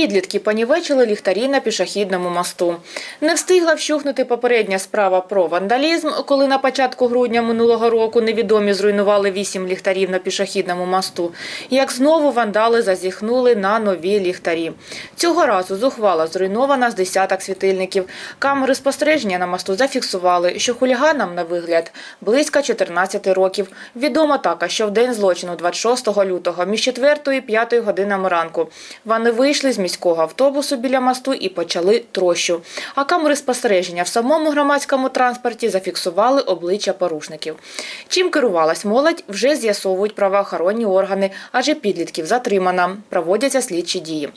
Підлітки понівечили ліхтарі на пішохідному мосту. Не встигла вщухнути попередня справа про вандалізм, коли на початку грудня минулого року невідомі зруйнували вісім ліхтарів на пішохідному мосту. Як знову вандали зазіхнули на нові ліхтарі. Цього разу зухвало зруйнована з десяток світильників. Камери спостереження на мосту зафіксували, що хуліганам на вигляд близько 14 років. Відомо також, що в день злочину 26 лютого між 4 і 5 годинами ранку вони вийшли з міського автобусу біля мосту і почали трощу. А камери спостереження в самому громадському транспорті зафіксували обличчя порушників. Чим керувалась молодь, вже з'ясовують правоохоронні органи, адже підлітків затримано. Проводяться слідчі дії.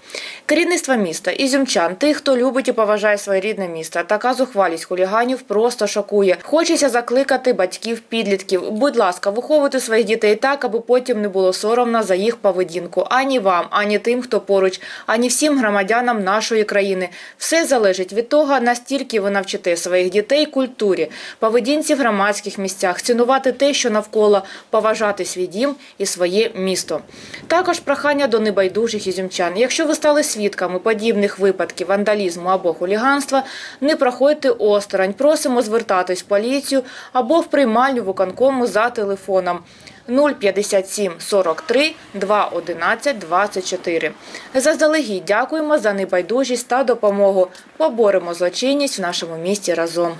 Керівництво міста, ізюмчан, тих, хто любить і поважає своє рідне місто, така зухвалість хуліганів просто шокує. Хочеться закликати батьків підлітків. Будь ласка, виховуйте своїх дітей так, аби потім не було соромно за їх поведінку. Ані вам, ані тим, хто поруч, ані всім громадянам нашої країни. Все залежить від того, настільки ви навчите своїх дітей культурі, поведінці в громадських місцях, цінувати те, що навколо, поважати свій дім і своє місто. Також прохання до небайдужих ізюмчан. Якщо ви стали свідками подібних випадків вандалізму або хуліганства, не проходьте осторонь. Просимо звертатись в поліцію або в приймальню виконкому за телефоном 057 43 211 24. Заздалегідь дякуємо за небайдужість та допомогу. Поборемо злочинність в нашому місті разом.